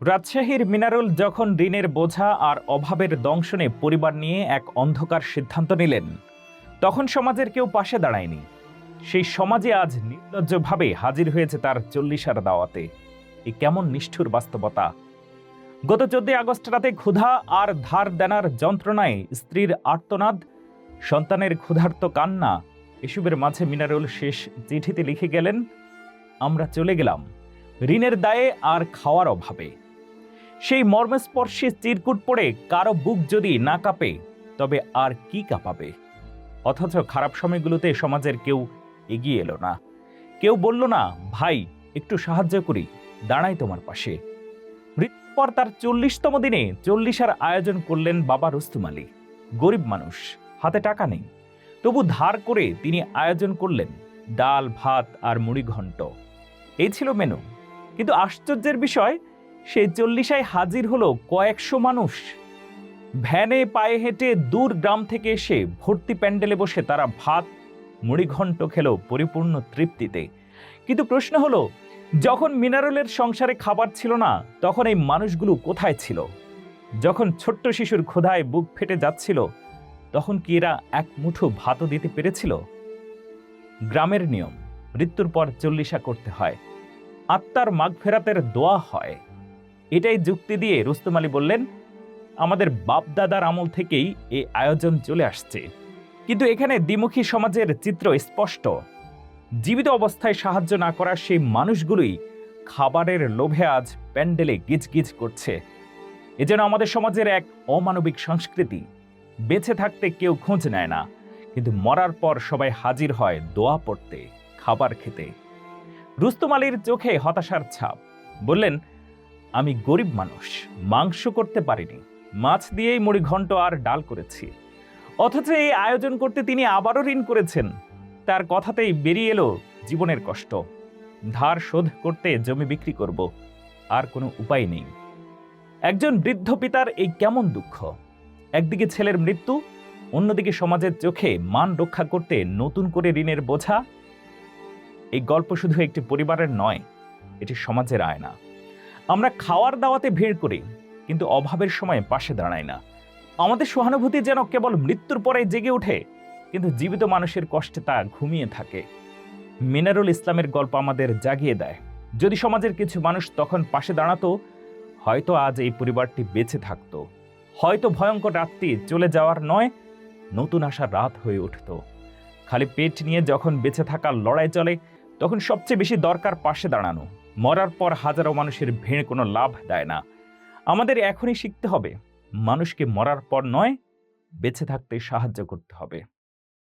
রাজশাহীর মিনারুল যখন ঋণের বোঝা আর অভাবের দংশনে পরিবার নিয়ে এক অন্ধকার সিদ্ধান্ত নিলেন, তখন সমাজের কেউ পাশে দাঁড়ায়নি। সেই সমাজে আজ নির্লজ্জভাবে হাজির হয়েছে তার চল্লিশার দাওয়াতে। এ কেমন নিষ্ঠুর বাস্তবতা! গত চোদ্দই আগস্ট রাতে ক্ষুধা আর ধার দেনার যন্ত্রণায় স্ত্রীর আর্তনাদ, সন্তানের ক্ষুধার্ত কান্না, এসবের মাঝে মিনারুল শেষ চিঠিতে লিখে গেলেন, আমরা চলে গেলাম। ঋণের দায়ে আর খাওয়ার অভাবে। সেই মর্মস্পর্শী চিরকুট পড়ে কারও বুক যদি না কাঁপে, তবে আর কি কাঁপাবে? অথচ খারাপ সময়গুলোতে সমাজের কেউ এগিয়ে এলো না। কেউ বলল, না, ভাই, একটু সাহায্য করি, দাঁড়াই তোমার পাশে। মৃত্যুর পর তার চল্লিশতম দিনে চল্লিশার আয়োজন করলেন বাবা রুস্তুম আলী গরিব মানুষ, হাতে টাকা নেই। তবু ধার করে তিনি আয়োজন করলেন ডাল, ভাত আর মুড়ি ঘণ্ট এই ছিল মেনু। কিন্তু আশ্চর্যের বিষয় সেই চল্লিশায় হাজির হলো কয়েকশো মানুষ। ভ্যানে পায়ে হেঁটে দূর গ্রাম থেকে এসে ভর্তি প্যান্ডেলে বসে তারা ভাত, মুড়িঘণ্ট খেল পরিপূর্ণ তৃপ্তিতে। কিন্তু প্রশ্ন হলো, যখন মিনারেলের সংসারে খাবার ছিল না, তখন এই মানুষগুলো কোথায় ছিল? যখন ছোট্ট শিশুর ক্ষুধায় বুক ফেটে যাচ্ছিল, তখন কি এরা এক মুঠো ভাতও দিতে পেরেছিল? গ্রামের নিয়ম, মৃত্যুর পর চল্লিশা করতে হয়। আত্মার মাঘ ফেরাতের দোয়া হয়। এটাই যুক্তি দিয়ে রুস্তম আলী বললেন, আমাদের বাপদাদার আমল থেকেই এই আয়োজন চলে আসছে। কিন্তু এখানে দ্বিমুখী সমাজের চিত্র স্পষ্ট। জীবিত অবস্থায় সাহায্য না করা সেই মানুষগুলোই খাবারের লোভে আজ প্যান্ডেলে গিজগিজ করছে। এ যেন আমাদের সমাজের এক অমানবিক সংস্কৃতি। বেঁচে থাকতে কেউ খোঁজ নেয় না। কিন্তু মরার পর সবাই হাজির হয় দোয়া পড়তে, খাবার খেতে। রুস্তম আলীর চোখে হতাশার ছাপ। বললেন আমি গরিব মানুষ, মাংস করতে পারিনি, মাছ দিয়েই মুড়ি ঘন্ট আর ডাল করেছি। অথচ এই আয়োজন করতে তিনি আবারও ঋণ করেছেন। তার কথাতেই বেরিয়ে এলো জীবনের কষ্ট। ধার শোধ করতে জমি বিক্রি করব, আর কোনো উপায় নেই। একজন বৃদ্ধ পিতার এই কেমন দুঃখ? একদিকে ছেলের মৃত্যু, অন্যদিকে সমাজের চোখে মান রক্ষা করতে নতুন করে ঋণের বোঝা। এই গল্প শুধু একটি পরিবারের নয়, এটি সমাজের আয়না। আমরা খাওয়ার দাওয়াতে ভিড় করি, কিন্তু অভাবের সময় পাশে দাঁড়াই না। আমাদের সহানুভূতি যেন কেবল মৃত্যুর পরে জেগে ওঠে, কিন্তু জীবিত মানুষের কষ্টে তা ঘুমিয়ে থাকে। মিনারুল ইসলামের গল্প আমাদের জাগিয়ে দেয়, যদি সমাজের কিছু মানুষ তখন পাশে দাঁড়াতো, হয়তো আজ এই পরিবারটি বেঁচে থাকতো। হয়তো ভয়ঙ্কর রাত্রি চলে যাওয়ার নয়, নতুন আসার রাত হয়ে উঠত। খালি পেট নিয়ে যখন বেঁচে থাকার লড়াই চলে, তখন সবচেয়ে বেশি দরকার পাশে দাঁড়ানো। মরার পর হাজারো মানুষের ভিড় কোনো লাভ দেয় না। আমাদের এখনই শিখতে হবে, মানুষকে মরার পর নয়, বেঁচে থাকতে সাহায্য করতে হবে।